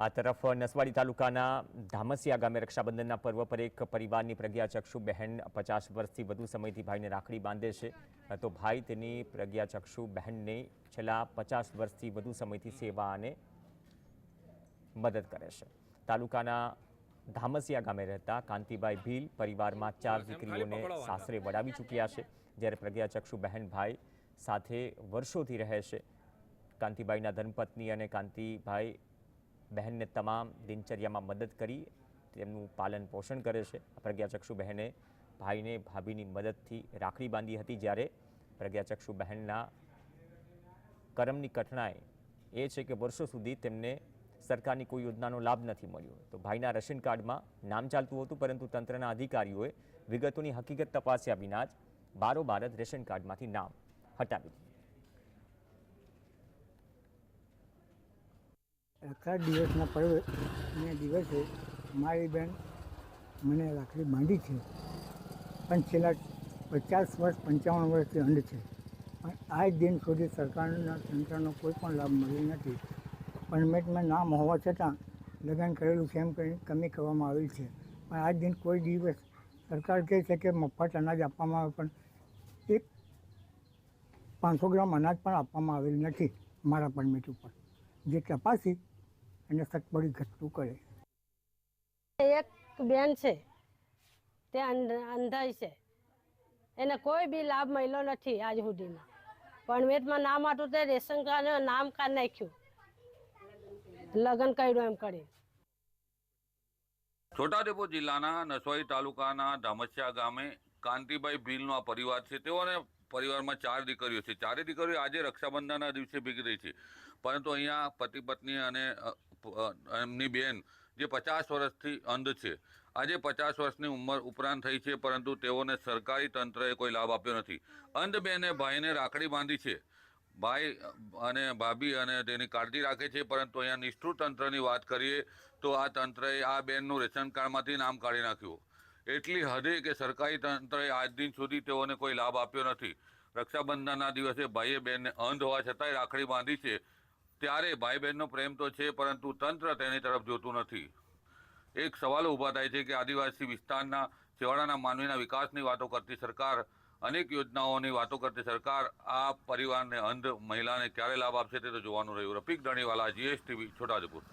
આ તરફ નસવાડી તાલુકાના ધામસિયા ગામે રક્ષાબંધનના પર્વ પર એક પરિવારની પ્રજ્ઞાચક્ષુ બહેન પચાસ વર્ષથી વધુ સમયથી ભાઈને રાખડી બાંધે છે. તો ભાઈ તેની પ્રજ્ઞાચક્ષુ બહેનને છેલ્લા પચાસ વર્ષથી વધુ સમયથી સેવા અને મદદ કરે છે. તાલુકાના ધામસિયા ગામે રહેતા કાંતિભાઈ ભીલ પરિવારમાં ચાર દીકરીઓને સાસરે વડાવી ચૂક્યા છે. જ્યારે પ્રજ્ઞાચક્ષુ બહેન ભાઈ સાથે વર્ષોથી રહે છે. કાંતિભાઈના ધનપત્ની અને કાંતિભાઈ બહેનને તમામ દિનચર્યામાં મદદ કરી, તેમનું પાલન પોષણ કરે છે. પ્રજ્ઞાચક્ષુ બહેને ભાઈને ભાભીની મદદથી રાખડી બાંધી હતી જ્યારે પ્રજ્ઞાચક્ષુ બહેનના કરમની કઠણાઈ એ છે કે વર્ષો સુધી તેમને સરકારની કોઈ યોજનાનો લાભ નથી મળ્યો. તો ભાઈના રેશન કાર્ડમાં નામ ચાલતું હતું, પરંતુ તંત્રના અધિકારીઓએ વિગતોની હકીકત તપાસ્યા વિના જ બારોબાર જ રેશન કાર્ડમાંથી નામ હટાવી દીધું. આખા દિવસના પર્વને દિવસે મારી બેન મને રાખડી બાંધી છે. પણ છેલ્લા પચાસ વર્ષ, પંચાવન વર્ષથી અંધ છે. પણ આજ દિન સુધી સરકારના તંત્રનો કોઈ પણ લાભ મળ્યો નથી. પરમેટમાં નામ હોવા છતાં લગ્ન કરેલું છે એમ કરીને કમી કરવામાં આવેલ છે. પણ આજ દિન કોઈ દિવસ સરકાર કહે છે કે મફત અનાજ આપવામાં આવે, પણ એક પાંચસો ગ્રામ અનાજ પણ આપવામાં આવેલ નથી મારા પરમિટ ઉપર. જે તપાસી અને સટપડી ઘટતું કરે. એક બેન છે તે અંધાઈ છે. એને કોઈ બી લાભ મળ્યો નથી આજ સુધીમાં. પણ મેટમાં નામ હતું તે રેશન કાર્ડ નામ કાર્ડ નાખ્યું. લગ્ન કર્યું એમ કરી છોટાઉદેપુર જિલ્લાના નસોઈ તાલુકાના ધામસિયા ગામે કાંતિભાઈ ભીલનો આ પરિવાર છે. તેઓને પરિવારમાં ચાર દીકરીઓ છે. ચારે દીકરીઓ આજે રક્ષાબંધનના દિવસે ભેગી રહી છે. પરંતુ અહીંયા પતિ પત્ની અને એમની બેન, જે પચાસ વર્ષથી અંધ છે. આજે પચાસ વર્ષની ઉંમર ઉપરાંત થઈ છે, પરંતુ તેઓને સરકારી તંત્રએ કોઈ લાભ આપ્યો નથી. અંધ બેને ભાઈને રાખડી બાંધી છે. ભાઈ અને ભાભી અને તેની કાળજી રાખે છે, પરંતુ અહીંયા નિષ્ઠુર તંત્રની વાત કરીએ તો આ તંત્રએ આ બેનનું રેશન કાર્ડમાંથી નામ કાઢી નાખ્યું. એટલી હદે કે સરકારી તંત્રએ આજ દિન સુધી તેઓને કોઈ લાભ આપ્યો નથી. રક્ષાબંધનના દિવસે ભાઈએ બહેનને અંધ હોવા છતાંય રાખડી બાંધી છે. ત્યારે ભાઈ બહેનનો પ્રેમ તો છે, પરંતુ તંત્ર તેની તરફ જોતું નથી. એક સવાલ ઊભા થાય છે કે આદિવાસી વિસ્તારના છેવાડાના માનવીના વિકાસની વાતો કરતી સરકાર, અનેક યોજનાઓની વાતો કરતી સરકાર, આ પરિવારને અંધ મહિલાને ક્યારે લાભ આપશે તે તો જોવાનું રહ્યું. રફીક ધણીવાલા, જીએસટીવી, છોટાઉદેપુર.